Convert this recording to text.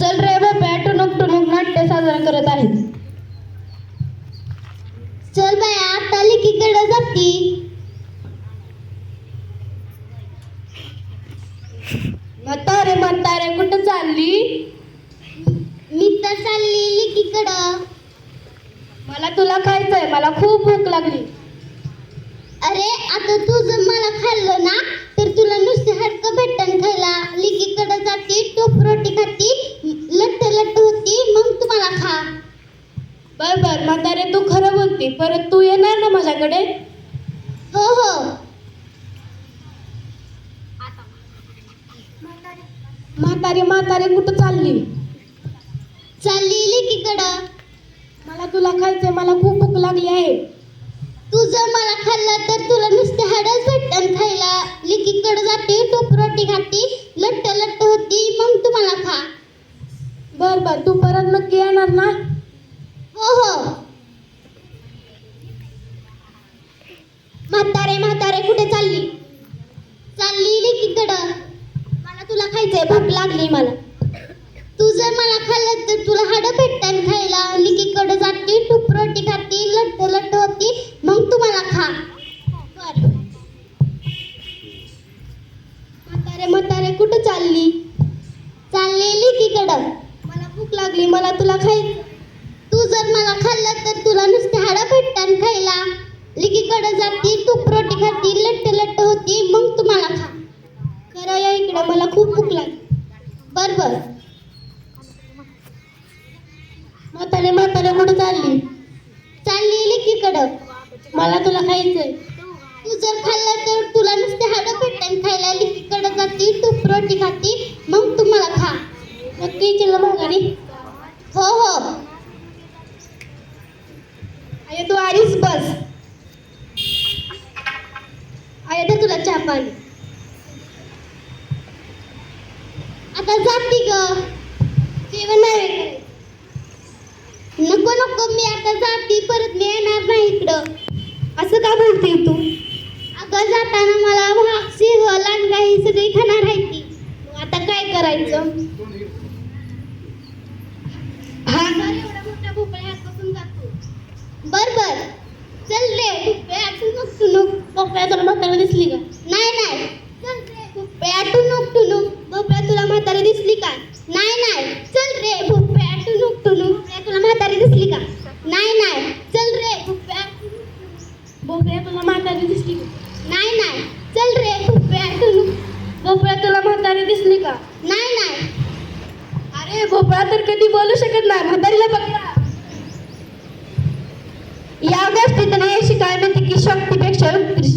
चल रे बाबा टुनुक टुनुक नाट्य साजरा करत आहेत. चल बाया आता लिकीकडे जाती. म्हातारे म्हातारे कुठं चालली? मी तर चालली लिकीकडं. मला तुला खायचंय मला खूप भूक लागली. अरे आता तू जर मला खाल्लं ना? बोलती परत तू येणार ना माझ्याकडे? हो हो. म्हातारे म्हातारे कुठं चालली? चालली लिकीकडं मला तुला खायचंय मला खूप भूक लागली आहे. तू जर मला खाल्लं तर तुला नुसते हाडच भेटन खायला. लिकीकडे जाते टोप रोटी खाती लट्ट लट्ट होती मग तुम्हाला खा. बर बर तू परत नक्की येणार ना? म्हातारे म्हातारे कुठे चालली? चालली लिकीकडं. मला तुला खायचंय भूक लागली मला. तू जर मला खाल्लं तर तुला हाडं भेटतात खायला. लिकीकडे जाती टूप रोटी खाती लट्ट लट्ट होती. मग तू मला खा. बर म्हातारे म्हातारे कुठं चालली? चालली लिकीकडं. मला भूक लागली मला तुला खायचं. तू जर मला खाल्लं तर तुला नुसते हाडं भेटतात तूप खाती लट्ट लट्ट होती मग तुम्हाला खा. खरं या इकडे मला खूप भूक लागली. बर बर. म्हातारे म्हातारे कुठं चालली. चालली लेकीकडं मला तुला खायचंय. तू जर खाल्लं तर तुला नुसते हाडं भेटतात खायला लिकीकडं जाती तूप रोटी खाती मग तुम्हाला खा. नक्की चिल्ला माघारी हो हो. अरे तू आलीस बस अरे तर तुला चहा पाणी आता जाती ग. जेवण नाही. नको नको मी आता जाती. परत मी येणार नाही इकडं. असं का बोलते तू? अगं जाताना मला वाघ सिंह लांडगा ही सगळी खाणार आहे ती मग आता काय करायचं? हा? एवढा मोठा भोपळा हातपासून जातो. बर बर. चल रे भोपळ्या टुनुक टुनुक पप्पा तुला म्हातारा दिसली का नाही नाही चल रे भोपळ्या टुनुक टुनुक भोपळ्या तुला म्हातारी दिसली का नाही नाही चल रे भोपळ्या टुनुक टुनुक भोपळ्या तुला म्हातारी दिसली का नाही नाही चल रे भोपळ्या भोपळ्या तुला म्हातारी दिसली का नाही नाही चल रे भोपळ्या टुनुक भोपळ्या तुला म्हातारी दिसली का नाही नाही अरे भोपळा तर कधी बोलू शकत नाही. म्हातारीला बघा. या गोष्टीतून हे शिकायला मिळते की शक्तीपेक्षा युक्ती